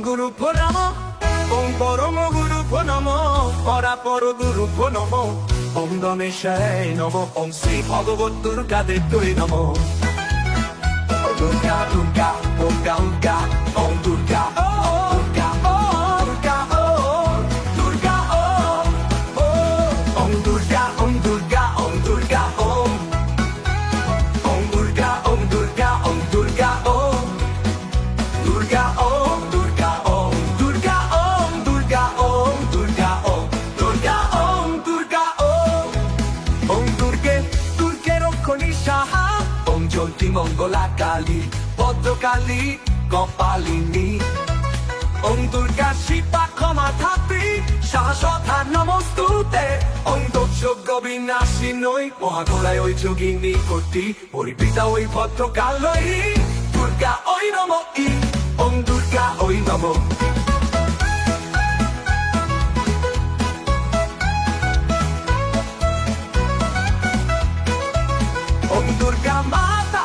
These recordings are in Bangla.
গুরু নম ওম পরম গুরু নম পরা পর গুরু নম ওম গণেশায় নম, ওম শ্রী ভগবত দুর্গা দেবী নম। দুর্গা ভদ্রকালী কপালিনী। ওম দুর্গা শিপা ক্ষমা শাশ্বতা নমস্তুতে। বিনাশী নই ওই যোগিনী কোটি, পরিপিতা ওই দুর্গা ওই নম ই দুর্গা ওই নম। দুর্গা মাতা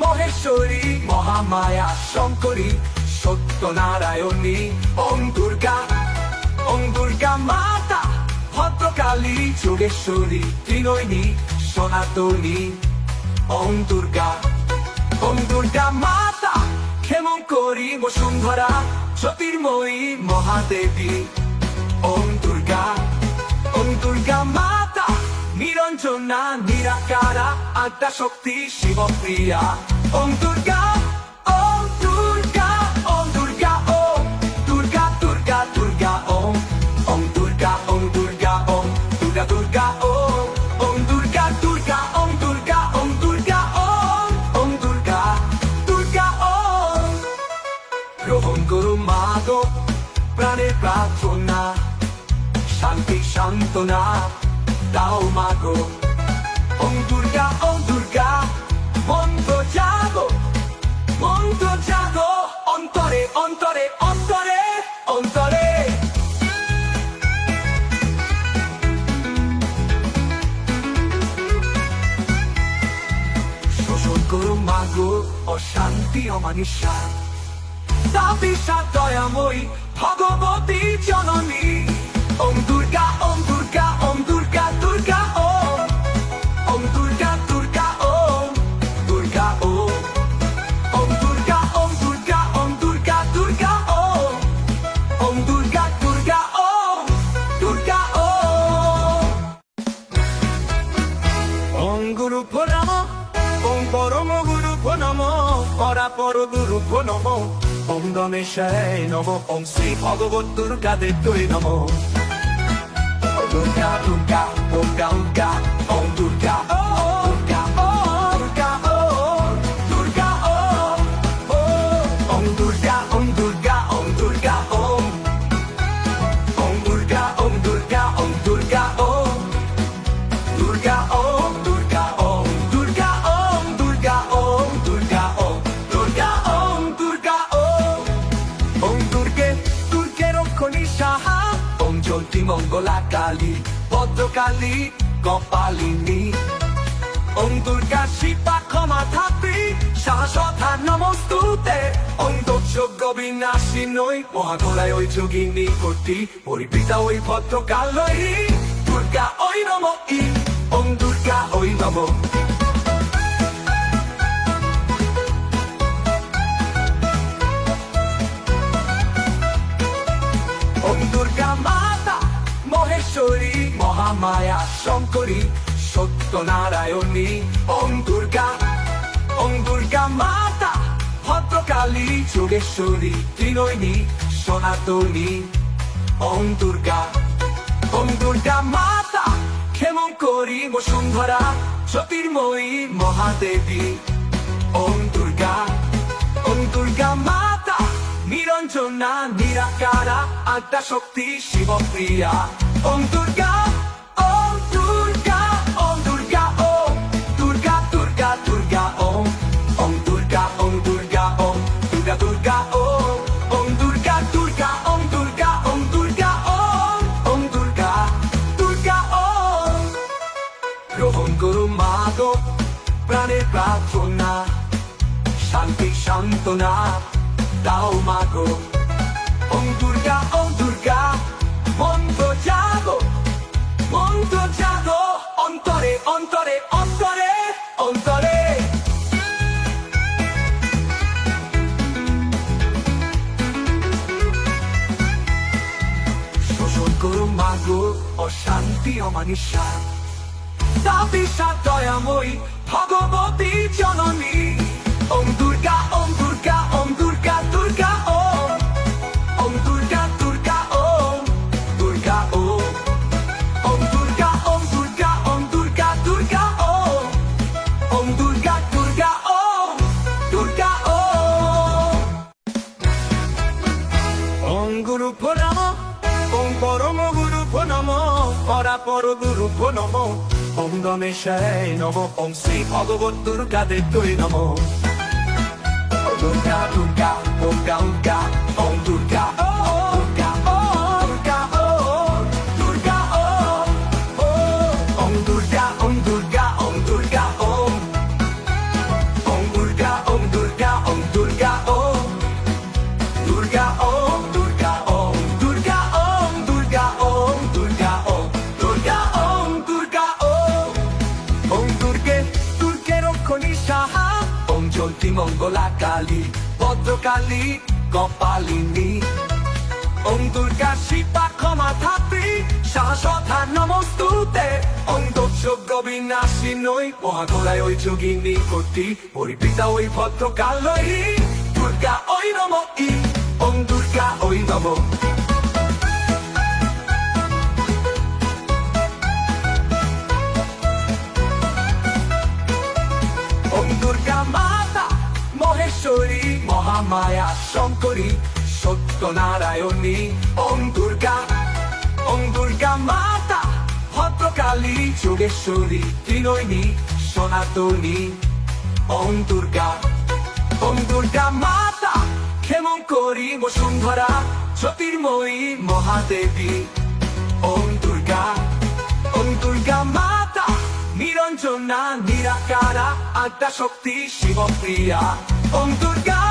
মহেশ্বরী। মহামায়া শঙ্করী, সত্যনারায়ণী ওম দুর্গা ওম দুর্গা মাতা, ভদ্রকালী, যোগেশ্বরী, ত্রিনয়নী, সনাতনী ওম দুর্গা ওম দুর্গা মাতা ক্ষেমং করি বসুন্ধরা, জ্যোতির্ময়ী, মহাদেবী ওম দুর্গা ওম দুর্গা মাতা, নিরঞ্জনা, নিরাকারা আদ্যা শক্তি শিবপ্রিয়া ওম দুর্গা সান্ত্বনা দাও মাগো। ওম দুর্গা ওম দুর্গা মন্ত্র জাগো। মন্ত্র জাগো, অন্তরে অন্তরে অন্তরে অন্তরে। শোষণ করো মাগো, অশান্তি, অমানিসা। তাপিসা, দয়াময়ী, ভগবতী জননী। ওম গণেশায় নম ওম শ্রী ভগবত দুর্গা দেবী নম দুর্গা দুর্গা দুর্গা দুর্গা ওম মঙ্গলা কালী ভদ্রকালী, কপালিনী। ওম দুর্গা শিপা ক্ষমা ধাত্রী শাশ্বতা নমস্তুতে। ওম দোষজ্ঞ বিনাশী নই মহাগোলায় ওই যোগিনী কোটি পরিপিতা ওই ভদ্রকালয়ী। দুর্গা ওই নম ই, ওম দুর্গা ওই নম মহেশ্বরী মহামায়া, শঙ্করী, সত্যনারায়ণী ওম দুর্গা ওম দুর্গা মাতা, ভদ্রকালী, যোগেশ্বরী, ত্রিনয়নী, সনাতনী ওম দুর্গা ওম দুর্গা মাতা ক্ষেমং করি বসুন্ধরা, জ্যোতির্ময়ী, মহাদেবী ওম দুর্গা ওম দুর্গা মাতা, নিরঞ্জনা, নিরাকারা আদ্যা শক্তি শিবপ্রিয়া। Om Durga, Om Durga, Om Durga, Om Durga, Durga, Durga, Om Om Durga, Om Durga, Om Durga, Durga, Om Om Durga, Durga, Om Durga, Om Durga, Om Om Durga, Durga, Om গ্রহণ করো মাগো প্রাণের প্রার্থনা শান্তি সান্ত্বনা দাও মাগো Om Durga, Om Durga, Om Durga মন্ত্র জাগো অন্তরে অন্তরে অন্তরে অন্তরে। শোষণ করো মাগো, অশান্তি, অমানিসা। তাপিসা দয়াময়ী, ভগবতী জননী। পরা পর গুরু নম। ওম গণেশায় নম। ওম শ্রী ভগবত দুর্গা দেব নম। দুর্গা দুর্গা দুর্গা দুর্গা ওম ভদ্রকালী কপালিনী। ওম দুর্গা শিবা ক্ষমা থাপি শাশ্বতা নমস্তুতে। বিনাশী নই মহাগোড়ায় ওই যোগিনী কর্তী পরিপিতা ওই ভদ্রকালয়ী। দুর্গা ওই নম ই, ওম দুর্গা ওই নম। মহামায়া শঙ্করী, সত্যনারায়ণী ওম দুর্গা ওম দুর্গা মাতা, ভদ্রকালী, যোগেশ্বরী, ত্রিনয়নী, সনাতনী ওম দুর্গা ওম দুর্গা মাতা ক্ষেমঙ্করী বসুন্ধরা, জ্যোতির্ময়ী, মহাদেবী ওম দুর্গা ওম দুর্গা মাতা, নিরঞ্জনা, নিরাকারা আদ্যা শক্তি শিবপ্রিয়া ওম দুর্গা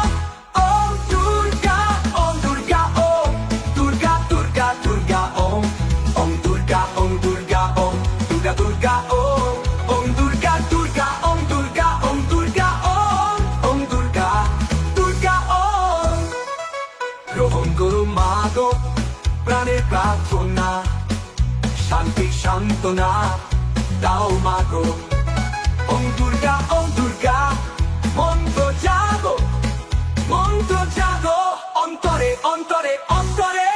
প্রার্থনা। শান্তি সান্ত্বনা, দাও মাগো ওম দুর্গা ওম দুর্গা মন্ত্র জাগো। মন্ত্র জাগো, অন্তরে অন্তরে অন্তরে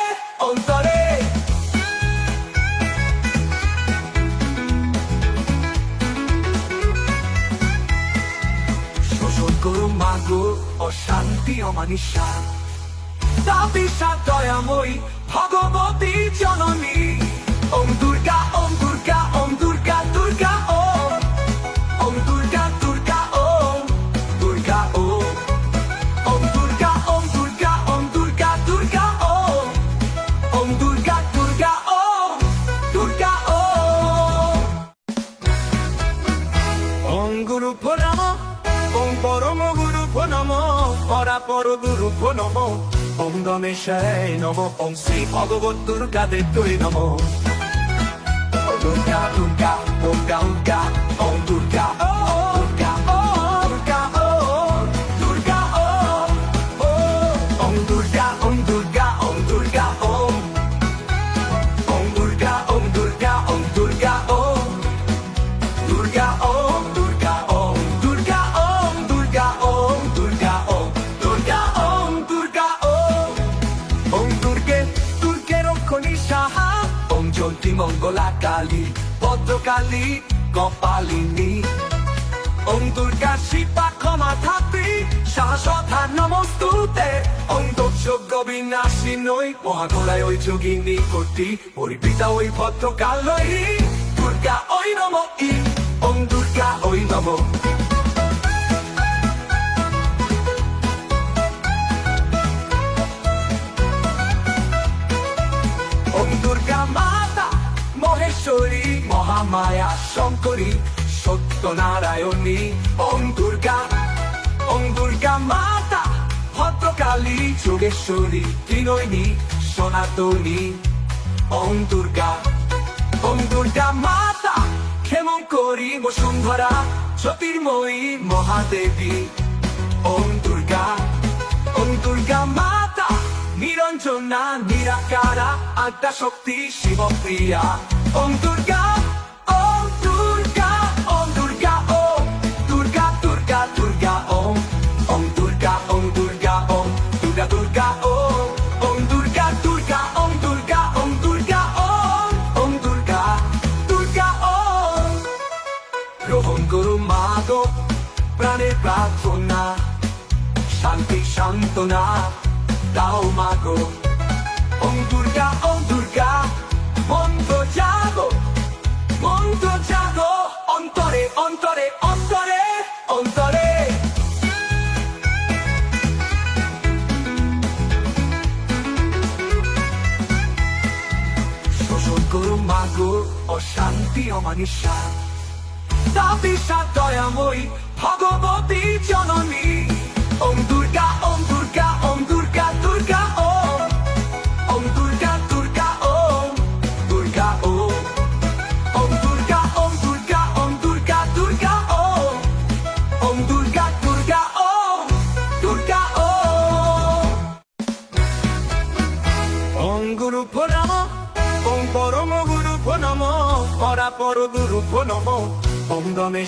অন্তরে। শোষণ করো মাগো অশান্তি, অমানিসা। তাপিসা দয়াময়ী ভগবতী জননী ওম দুর্গা ওম দুর্গা গণেশায় নম ওম শ্রী ভগবত দুর্গা দেবৈ নম দুর্গা দুর্গা দুর্গা দুর্গা ওম ভদ্রকালী কপালিনী। ওম দুর্গা শিবা ক্ষমা ধাত্রী শাশ্বতা নমস্তুতে। ওম দোষজ্ঞ বিনাশী নই মহাগোলায় ওই যোগিনী কর্তী পরিপিতা ওই ভদ্রকালয়ী দুর্গা ওই নম ই, ওম দুর্গা ওই নম। ওম দুর্গা মাতা মহেশ্বরী, মহামায়া শঙ্করী, সত্যনারায়ণী, ওম দুর্গা ওম দুর্গা মাতা, ভদ্রকালী, যোগেশ্বরী, ত্রিনয়নী, সনাতনী, ওম দুর্গা ওম দুর্গা মাতা ক্ষেমং করি বসুন্ধরা, জ্যোতির্ময়ী, মহাদেবী, ওম দুর্গা ওম দুর্গা মাতা, নিরঞ্জনা, নিরাকারা আদ্যা শক্তি শিবপ্রিয়া। ওম দুর্গা ওম দুর্গা ওম দুর্গা ওম দুর্গা দুর্গা দুর্গা ওম ওম দুর্গা ওম দুর্গা ওম দুর্গা দুর্গা ওম ওম দুর্গা দুর্গা ওম দুর্গা ওম দুর্গা ওম ওম দুর্গা দুর্গা ওম গ্রহণ করু মাগো প্রাণের প্রার্থনা শান্তি সান্ত্বনা দাও মাগো অন্তরে অন্তরে অন্তরে। অন্তরে শোষণ করু মাগো অশান্তি, অমানিসা। তাপিসা দয়াময়ী, ভগবতী জননী। ওম দুর্গা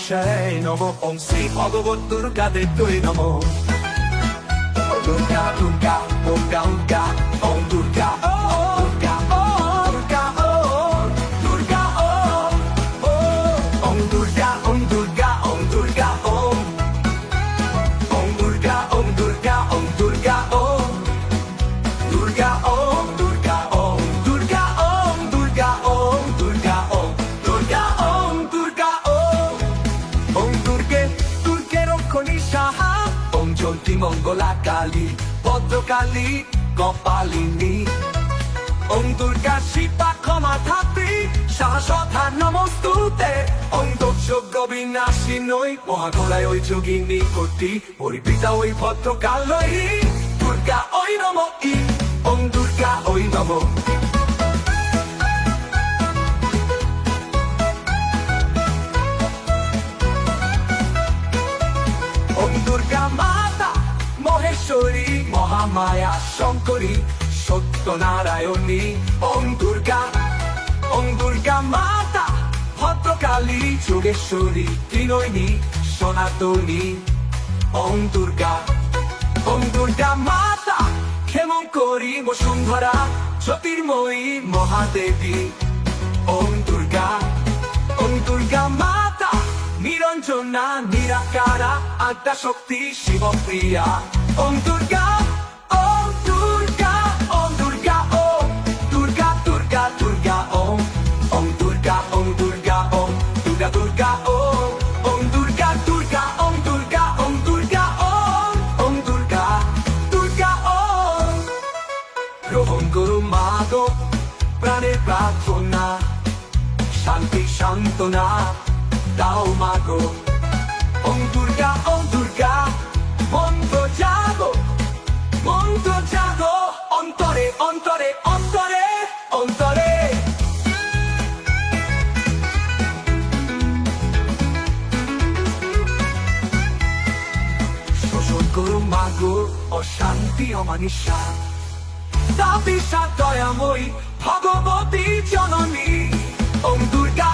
রমেশায় নম ওম শ্রী ভগবত দুর্গা দেবী নম। দুর্গা দুর্গা দুর্গা দুর্গা ওম দুর্গা মঙ্গলা কালী ভদ্রকালী, কপালিনী। ওম দুর্গা শিবা ক্ষমা ধাত্রী শাশ্বতা নমস্তুতে। ওম দোষজ্ঞ বিনাশী নই, মহাগলায় ওই যোগিনী কোটি, পরিপিতা ওই ভদ্রকালয়ী। দুর্গা ওই নম ই ওম দুর্গা ওই নম মহামায়া শঙ্করী ওম দুর্গা ওম দুর্গা মাতা, ভদ্রকালী, যোগেশ্বরী, ত্রিনয়নী, সনাতনী। ওম দুর্গা ওম দুর্গা মাতা করি বসুন্ধরা, জ্যোতির্ময়ী মহাদেবী। ওম দুর্গা ওম দুর্গা মাতা, নিরঞ্জনা, নিরাকারা আদ্যা শক্তি শিবপ্রিয়া। ওম দুর্গা মাগো প্রাণের প্রার্থনা, শান্তি সান্ত্বনা, দাও মাগো। ওম দুর্গা ওম দুর্গা মন্ত্র জাগো মন্ত্র জাগো, অন্তরে অন্তরে অন্তরে অন্তরে। শোষণ করু মাগো, অশান্তি, অমানিসা। তাপিসা দয়াময়ী ভগবতী জননী। ওম দুর্গা